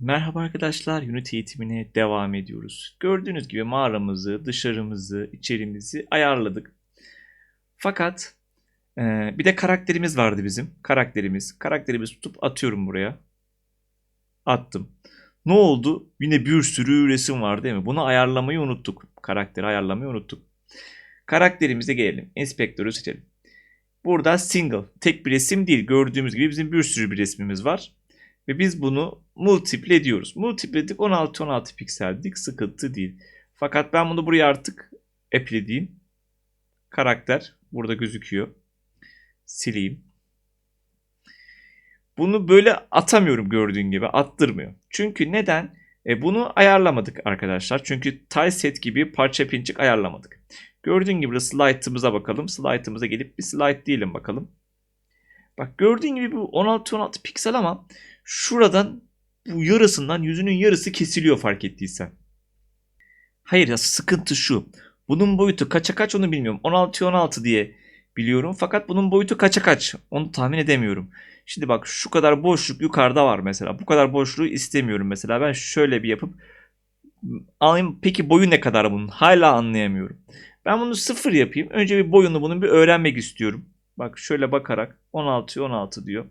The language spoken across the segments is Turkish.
Merhaba arkadaşlar, Unity eğitimine devam ediyoruz. Gördüğünüz gibi mağaramızı, dışarımızı, içerimizi ayarladık. Fakat e, bir de karakterimiz vardı bizim. Karakterimiz. Karakterimizi tutup atıyorum buraya. Attım. Ne oldu? Yine bir sürü resim var değil mi? Bunu ayarlamayı unuttuk. Karakteri ayarlamayı unuttuk. Karakterimize gelelim. Inspektörü seçelim. Burada single. Tek bir resim değil. Gördüğümüz gibi bizim bir sürü bir resmimiz var. Ve biz bunu multiple ediyoruz. Multipledik 16 16 pikseldik. Sıkıntı değil. Fakat ben bunu buraya artık apply diyeyim. Karakter burada gözüküyor. Sileyim. Bunu böyle atamıyorum gördüğün gibi. Attırmıyor. Çünkü neden? E bunu ayarlamadık arkadaşlar. Çünkü tile set gibi parça pinçik ayarlamadık. Gördüğün gibi slide'ımıza bakalım. Slide'ımıza gelip bir slide diyelim bakalım. Bak gördüğün gibi bu 16-16 piksel ama şuradan bu yarısından yüzünün yarısı kesiliyor fark ettiysen. Hayır ya sıkıntı şu. Bunun boyutu kaça kaç onu bilmiyorum. 16 16 diye biliyorum. Fakat bunun boyutu kaça kaç onu tahmin edemiyorum. Şimdi bak şu kadar boşluk yukarıda var mesela. Bu kadar boşluğu istemiyorum mesela. Ben şöyle bir yapıp alayım. Peki boyu ne kadar bunun? Hala anlayamıyorum. Ben bunu sıfır yapayım. Önce bir boyunu bunun bir öğrenmek istiyorum. Bak şöyle bakarak 16 16 diyor.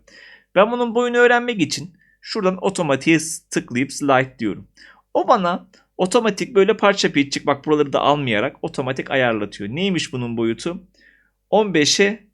Ben bunun boyunu öğrenmek için şuradan otomatiğe tıklayıp slide diyorum. O bana otomatik böyle parça pitchik bak buraları da almayarak otomatik ayarlatıyor. Neymiş bunun boyutu? 15'e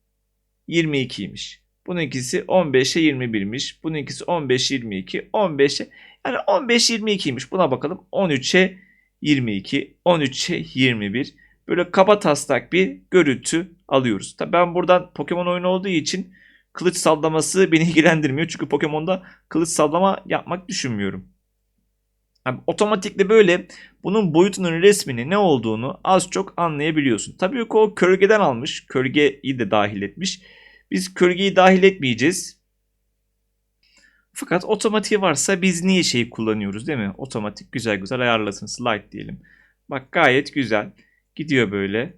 22'ymiş. Bununkisi 15'e 21'miş. Bununkisi 15 22, 15'e yani 15 22'ymiş. Buna bakalım. 13'e 22, 13'e 21. Böyle kaba taslak bir görüntü alıyoruz. Tabii ben buradan Pokemon oyunu olduğu için kılıç sallaması beni ilgilendirmiyor. Çünkü Pokemon'da kılıç sallama yapmak düşünmüyorum. Yani otomatikle böyle bunun boyutunun resmini ne olduğunu az çok anlayabiliyorsun. Tabii ki o kölgeden almış. Kölgeyi de dahil etmiş. Biz kölgeyi dahil etmeyeceğiz. Fakat otomatik varsa biz niye şeyi kullanıyoruz değil mi? Otomatik güzel güzel ayarlasın. Slide diyelim. Bak gayet güzel. Gidiyor böyle.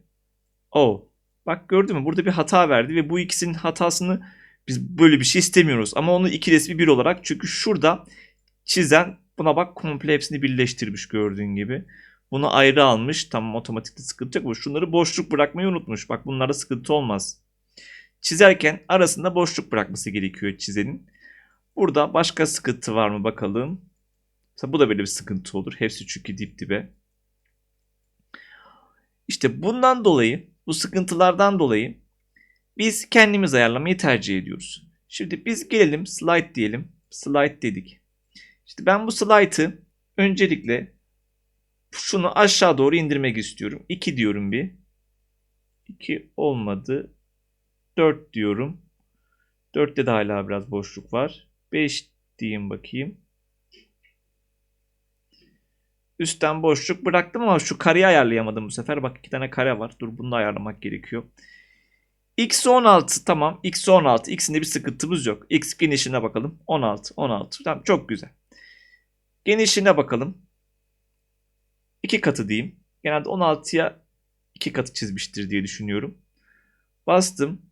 Oh. Bak gördün mü? Burada bir hata verdi ve bu ikisinin hatasını biz böyle bir şey istemiyoruz. Ama onu iki resmi bir olarak çünkü şurada çizen buna bak komple hepsini birleştirmiş gördüğün gibi. Bunu ayrı almış. Tamam otomatikte sıkıntı yok. Şunları boşluk bırakmayı unutmuş. Bak bunlarda sıkıntı olmaz. Çizerken arasında boşluk bırakması gerekiyor çizenin. Burada başka sıkıntı var mı bakalım. Mesela bu da böyle bir sıkıntı olur. Hepsi çünkü dip dibe. İşte bundan dolayı, bu sıkıntılardan dolayı biz kendimiz ayarlamayı tercih ediyoruz. Şimdi biz gelelim slide diyelim. Slide dedik. İşte ben bu slide'ı öncelikle şunu aşağı doğru indirmek istiyorum. 2 diyorum bir. 2 olmadı. 4 diyorum. 4'te de hala biraz boşluk var. 5 diyeyim bakayım. Üstten boşluk bıraktım ama şu kareyi ayarlayamadım bu sefer. Bak iki tane kare var. Dur bunu da ayarlamak gerekiyor. X 16 tamam. X 16. X'inde bir sıkıntımız yok. X genişliğine bakalım. 16. 16. Tamam çok güzel. Genişliğine bakalım. 2 katı diyeyim. Genelde 16'ya 2 katı çizmiştir diye düşünüyorum. Bastım.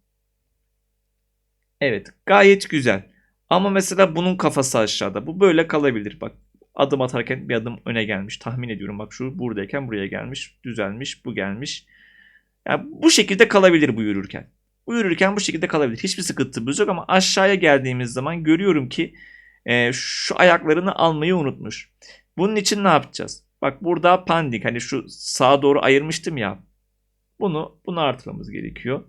Evet gayet güzel. Ama mesela bunun kafası aşağıda. Bu böyle kalabilir. Bak adım atarken bir adım öne gelmiş. Tahmin ediyorum bak şu buradayken buraya gelmiş. Düzelmiş bu gelmiş. Yani bu şekilde kalabilir bu yürürken. Bu yürürken bu şekilde kalabilir. Hiçbir sıkıntımız yok ama aşağıya geldiğimiz zaman görüyorum ki e, şu ayaklarını almayı unutmuş. Bunun için ne yapacağız? Bak burada pandik hani şu sağa doğru ayırmıştım ya. Bunu bunu artırmamız gerekiyor.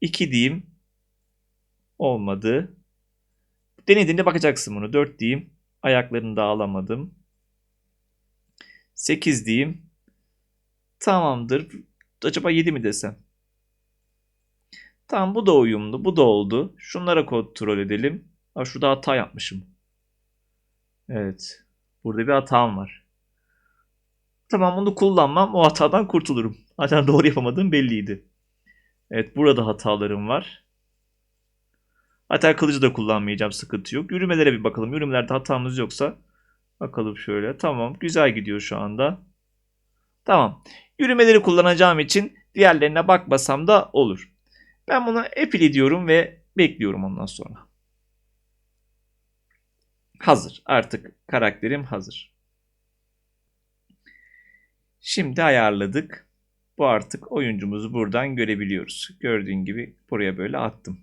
2 diyeyim. Olmadı. Denediğinde bakacaksın bunu. 4 diyeyim. Ayaklarını da alamadım. 8 diyeyim. Tamamdır. Acaba 7 mi desem? Tamam bu da uyumlu. Bu da oldu. Şunlara kontrol edelim. Ha, şurada hata yapmışım. Evet. Burada bir hatam var. Tamam bunu kullanmam. O hatadan kurtulurum. Zaten doğru yapamadığım belliydi. Evet burada hatalarım var. Hatta kılıcı da kullanmayacağım sıkıntı yok. Yürümelere bir bakalım. Yürümelerde hatamız yoksa bakalım şöyle. Tamam güzel gidiyor şu anda. Tamam. Yürümeleri kullanacağım için diğerlerine bakmasam da olur. Ben bunu apply diyorum ve bekliyorum ondan sonra. Hazır. Artık karakterim hazır. Şimdi ayarladık. Bu artık oyuncumuzu buradan görebiliyoruz. Gördüğün gibi buraya böyle attım.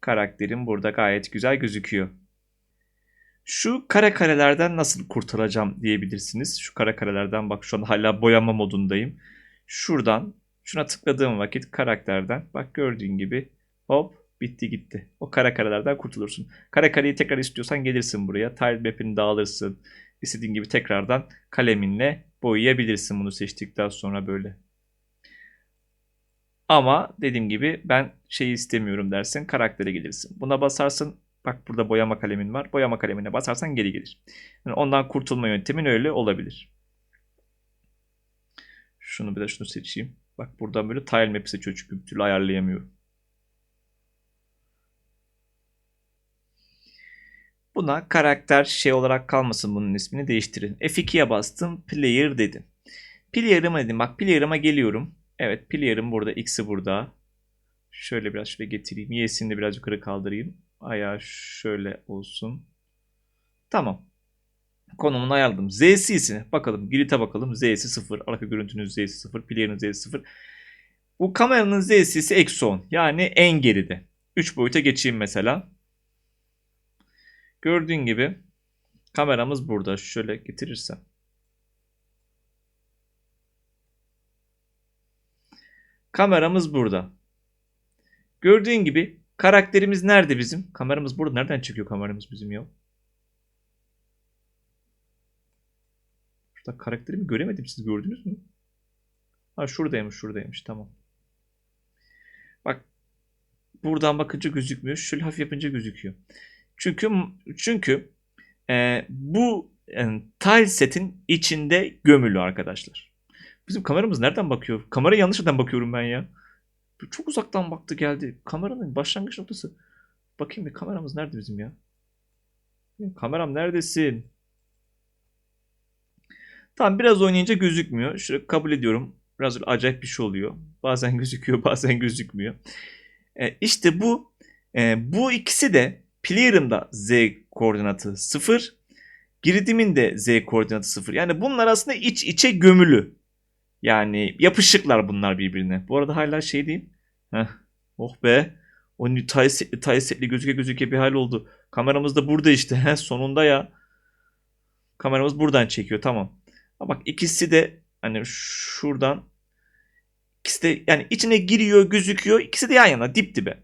Karakterim burada gayet güzel gözüküyor. Şu kare karelerden nasıl kurtulacağım diyebilirsiniz. Şu kare karelerden bak şu an hala boyama modundayım. Şuradan şuna tıkladığım vakit karakterden bak gördüğün gibi hop bitti gitti. O kare karelerden kurtulursun. Kare kareyi tekrar istiyorsan gelirsin buraya. Tile map'ini de alırsın. İstediğin gibi tekrardan kaleminle boyayabilirsin bunu seçtikten sonra böyle. Ama dediğim gibi ben şeyi istemiyorum dersin karaktere gelirsin. Buna basarsın bak burada boyama kalemin var. Boyama kalemine basarsan geri gelir. Yani ondan kurtulma yöntemin öyle olabilir. Şunu bir de şunu seçeyim. Bak buradan böyle tile map seçiyor çünkü bir türlü ayarlayamıyorum. Buna karakter şey olarak kalmasın bunun ismini değiştirin. F2'ye bastım player dedim. Player'ıma dedim bak player'ıma geliyorum. Evet player'ım burada x'i burada. Şöyle biraz şöyle getireyim. Y'sini de biraz yukarı kaldırayım. Ayağı şöyle olsun. Tamam. Konumunu ayarladım. Z'sisine bakalım. Grid'e bakalım. Z'si 0. Arka görüntünün Z'si 0. Player'ın Z'si 0. Bu kameranın Z'si eksi 10. Yani en geride. 3 boyuta geçeyim mesela. Gördüğün gibi kameramız burada. Şöyle getirirsem. Kameramız burada. Gördüğün gibi karakterimiz nerede bizim? Kameramız burada. Nereden çıkıyor kameramız bizim ya? Şurada karakterimi göremedim. Siz gördünüz mü? Ha şuradaymış şuradaymış. Tamam. Bak buradan bakınca gözükmüyor. Şöyle hafif yapınca gözüküyor. Çünkü çünkü e, bu yani, tile setin içinde gömülü arkadaşlar. Bizim kameramız nereden bakıyor? Kameraya yanlış yerden bakıyorum ben ya. Çok uzaktan baktı geldi. Kameranın başlangıç noktası. Bakayım bir kameramız nerede bizim ya? Kameram neredesin? Tamam biraz oynayınca gözükmüyor. Şöyle kabul ediyorum. Biraz acayip bir şey oluyor. Bazen gözüküyor bazen gözükmüyor. E, işte bu e, bu ikisi de Player'ın z koordinatı 0. Grid'imin de z koordinatı 0. Yani bunlar aslında iç içe gömülü. Yani yapışıklar bunlar birbirine. Bu arada hala şey diyeyim. Heh. Oh be. O tay tay gözüke gözüke bir hal oldu. Kameramız da burada işte. Heh, sonunda ya. Kameramız buradan çekiyor tamam. Bak ikisi de hani şuradan ikisi de yani içine giriyor gözüküyor. İkisi de yan yana dip dibe.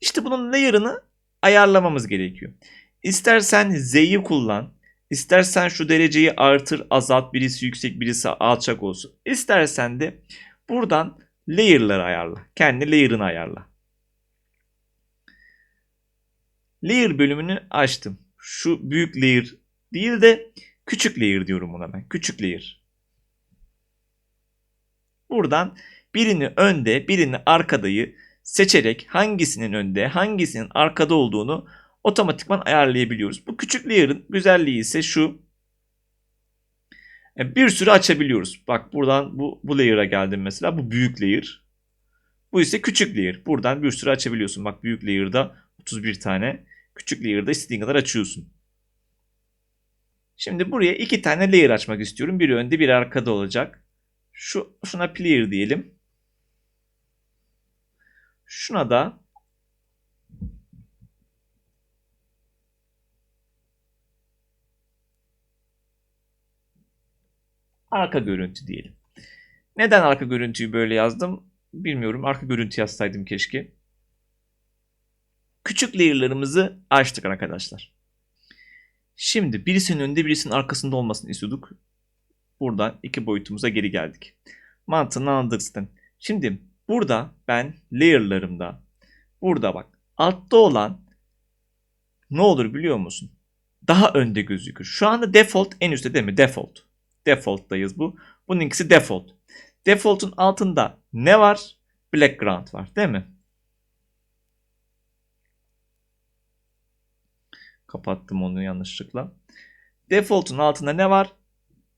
İşte bunun layer'ını ayarlamamız gerekiyor. İstersen Z'yi kullan. İstersen şu dereceyi artır, azalt, birisi yüksek, birisi alçak olsun. İstersen de buradan layer'ları ayarla. Kendi layer'ını ayarla. Layer bölümünü açtım. Şu büyük layer değil de küçük layer diyorum buna ben. Küçük layer. Buradan birini önde, birini arkadayı seçerek hangisinin önde, hangisinin arkada olduğunu otomatikman ayarlayabiliyoruz. Bu küçük layer'ın güzelliği ise şu. E, bir sürü açabiliyoruz. Bak buradan bu, bu layer'a geldim mesela. Bu büyük layer. Bu ise küçük layer. Buradan bir sürü açabiliyorsun. Bak büyük layer'da 31 tane. Küçük layer'da istediğin kadar açıyorsun. Şimdi buraya iki tane layer açmak istiyorum. Biri önde biri arkada olacak. Şu, şuna player diyelim. Şuna da arka görüntü diyelim. Neden arka görüntüyü böyle yazdım? Bilmiyorum. Arka görüntü yazsaydım keşke. Küçük layer'larımızı açtık arkadaşlar. Şimdi birisinin önünde birisinin arkasında olmasını istiyorduk. Buradan iki boyutumuza geri geldik. Mantığını anladık zaten. Şimdi burada ben layer'larımda burada bak altta olan ne olur biliyor musun? Daha önde gözükür. Şu anda default en üstte değil mi? Default. Default'tayız bu. Bunun ikisi default. Default'un altında ne var? Background var değil mi? Kapattım onu yanlışlıkla. Default'un altında ne var?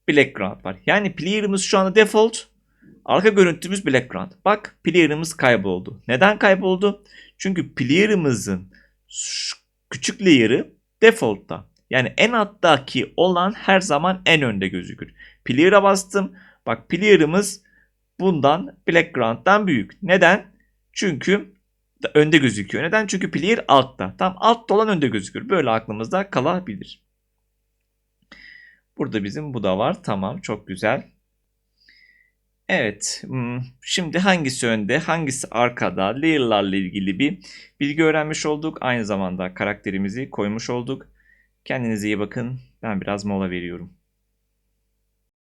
Background var. Yani player'ımız şu anda default. Arka görüntümüz background. Bak player'ımız kayboldu. Neden kayboldu? Çünkü player'ımızın küçük layer'ı default'ta. Yani en alttaki olan her zaman en önde gözükür. Player'a bastım. Bak player'ımız bundan background'dan büyük. Neden? Çünkü önde gözüküyor. Neden? Çünkü player altta. Tam altta olan önde gözükür. Böyle aklımızda kalabilir. Burada bizim bu da var. Tamam çok güzel. Evet. hmm, Şimdi hangisi önde, hangisi arkada layer'larla ilgili bir bilgi öğrenmiş olduk. Aynı zamanda karakterimizi koymuş olduk. Kendinize iyi bakın. Ben biraz mola veriyorum.